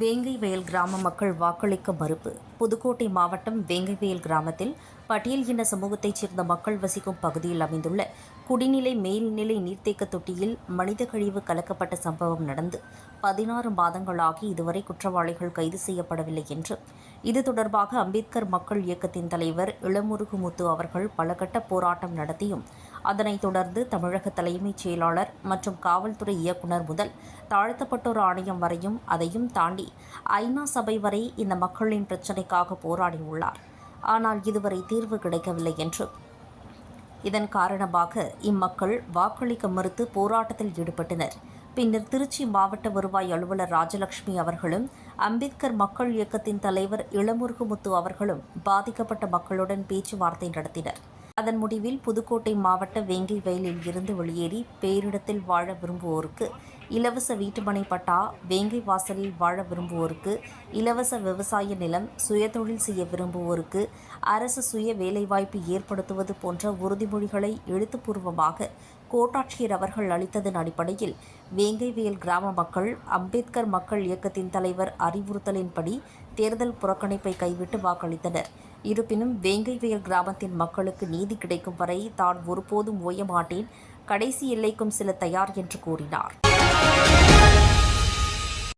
வேங்கை வயல் கிராம மக்கள் வாக்களிக்க மறுப்பு. புதுக்கோட்டை மாவட்டம் வேங்கை வயல் கிராமத்தில் பட்டியல் இன சமூகத்தைச் சேர்ந்த மக்கள் வசிக்கும் பகுதியில் அமைந்துள்ள குடிநிலை மேல்நிலை நீர்த்தேக்க தொட்டியில் மனித கழிவு கலக்கப்பட்ட சம்பவம் நடந்து பதினாறு மாதங்களாகி இதுவரை குற்றவாளிகள் கைது செய்யப்படவில்லை என்று. இது தொடர்பாக அம்பேத்கர் மக்கள் இயக்கத்தின் தலைவர் இளமுருகுமுத்து அவர்கள் பலகட்ட போராட்டம் நடத்தியும் அதனைத் தொடர்ந்து தமிழக தலைமைச் செயலாளர் மற்றும் காவல்துறை இயக்குனர் முதல் தாழ்த்தப்பட்டோர் ஆணையம் வரையும் அதையும் தாண்டி ஐநா சபை வரை இந்த மக்களின் பிரச்சினைக்காக போராடியுள்ளார். ஆனால் இதுவரை தீர்வு கிடைக்கவில்லை என்று. இதன் காரணமாக இம்மக்கள் வாக்களிக்க மறுத்து போராட்டத்தில் ஈடுபட்டனர். பின்னர் திருச்சி மாவட்ட வருவாய் அலுவலர் ராஜலட்சுமி அவர்களும் அம்பேத்கர் மக்கள் இயக்கத்தின் தலைவர் இளமுருகுமுத்து அவர்களும் பாதிக்கப்பட்ட மக்களுடன் பேச்சுவார்த்தை நடத்தினர். அதன் முடிவில் புதுக்கோட்டை மாவட்ட வேங்கை வயலில் இருந்து வெளியேறி பேரிடத்தில் வாழ விரும்புவோருக்கு இலவச வீட்டுமனை பட்டா வேங்கை வாசலில் வாழ விரும்புவோருக்கு இலவச விவசாய நிலம் சுயதொழில் செய்ய விரும்புவோருக்கு அரசு சுய வேலைவாய்ப்பு ஏற்படுத்துவது போன்ற உறுதிமொழிகளை எழுத்துப்பூர்வமாக கோட்டாட்சியர் அவர்கள் அளித்ததன் அடிப்படையில் வேங்கைவேல் கிராம மக்கள் அம்பேத்கர் மக்கள் இயக்கத்தின் தலைவர் அறிவுறுத்தலின்படி தேர்தல் புறக்கணிப்பை கைவிட்டு வாக்களித்தனர். இருப்பினும் வேங்கைவேல் கிராமத்தின் மக்களுக்கு நீதி கிடைக்கும் வரை தான் ஒருபோதும் ஓய மாட்டேன் கடைசி எல்லைக்கும் சில தயார் என்று கூறினார்.